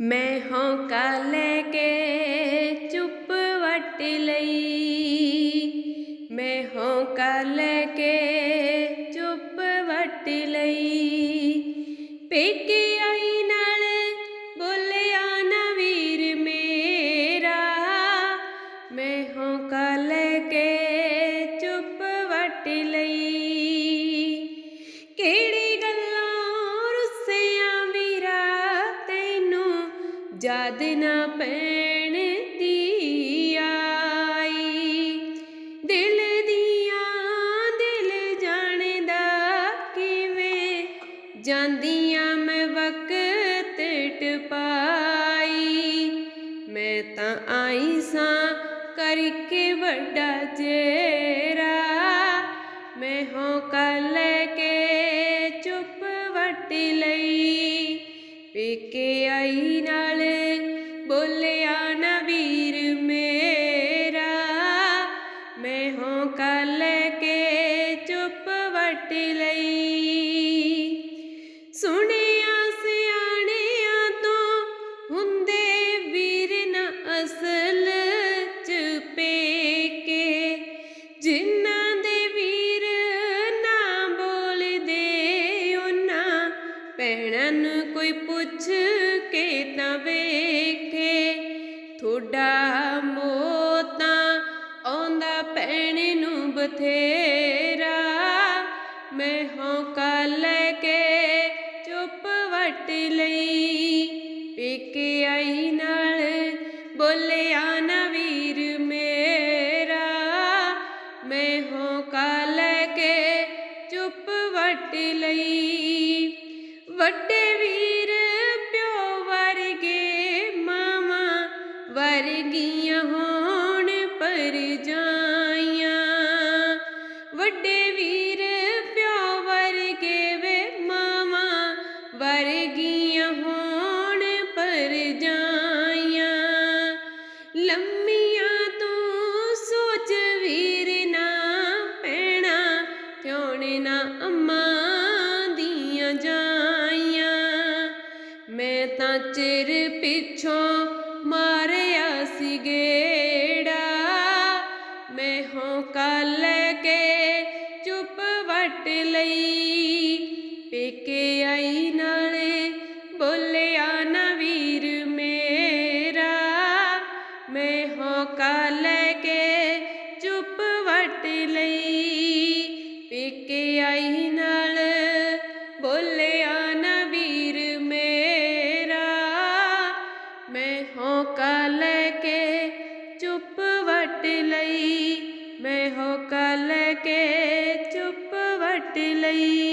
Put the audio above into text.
ਮੈਂ ਹੌਂਕਾ ਲੈ ਕੇ ਚੁੱਪ ਵੱਟ ਲਈ। ਮੈਂ ਹੌਂਕਾ ਲੈ ਕੇ ਚੁੱਪ ਵੱਟ ਲਈ। ਪੇਕੇ ਜਦ ਨਾ ਪੈਣ ਦੀ ਆਈ। ਦਿਲ ਦੀਆਂ, ਦਿਲ ਜਾਣਦਾ ਕਿਵੇਂ? ਜਾਂਦੀਆਂ ਮੈਂ ਵਕਤ ਟਪਾਈ। ਮੈਂ ਤਾਂ ਆਈ ਸਾਂ ਕਰਕੇ ਵੱਡਾ ਜੇਰਾ ਮੈਂ ਹੋਂ ਕੇ ਆਈ ਨਾਲ ਬੋਲਿਆ ਨਾ ਵੀਰ ਮੇਰਾ ਮੈਂ ਹੌਂਕਾ ਲੈ ਕੇ ਵੇਖੇ, ਥੋੜਾ ਮੋਤਾ ਆਉਂਦਾ ਭੈਣ ਨੂੰ ਬਥੇਰਾ। ਮੈਂ ਹੌਂਕਾ ਲੈ ਕੇ ਚੁੱਪ ਵੱਟ ਲਈ, ਪੇਕੇ ਆਈ ਨਾਲ ਬੋਲਿਆ ਨਾ ਵੀਰ ਮੇਰਾ। ਮੈਂ ਹੌਂਕਾ ਲੈ ਕੇ ਚੁੱਪ ਵੱਟ ਲਈ ਵੱਡੇ ਵੱਡੇ ਵੀਰ ਪਿਓ ਵਰਗੇ ਵੇ ਮਾਮਾ ਵਰਗੀਆਂ ਹੋਣ ਪਰ ਜਾਈਆਂ। ਲੰਮੀਆਂ ਤੂੰ ਸੋਚ ਵੀਰ ਨਾ ਪੈਣਾ ਥਿਉਣ ਨਾ ਅੰਮਾਂ ਦੀਆਂ ਜਾਈਆਂ। ਮੈਂ ਤਾਂ ਚਿਰ ਪਿੱਛੋਂ ਮਾਰਿਆ ਸੀ ਗੇੜਾ, ਮੈਂ ਹੋਂ ਲੈ ਕੇ ਆਈ ਨਾਲੇ, ਬੋਲਿਆ, ਨਾ ਵੀਰ ਮੇਰਾ, ਮੈਂ ਹੌਂਕਾ ਲੈ ਕੇ ਚੁੱਪ ਵਟ ਲਈ। ਪੇਕੇ ਆਈ ਨਾਲ, ਬੋਲਿਆ, ਨਾ ਵੀਰ ਮੇਰਾ, ਮੈਂ ਹੌਂਕਾ ਲੈ ਕੇ ਚੁੱਪ ਵਟ ਲਈ। ਮੈਂ ਹੌਂਕਾ ਲੈ ਕੇ ਚੁੱਪ ਵਟ ਲਈ।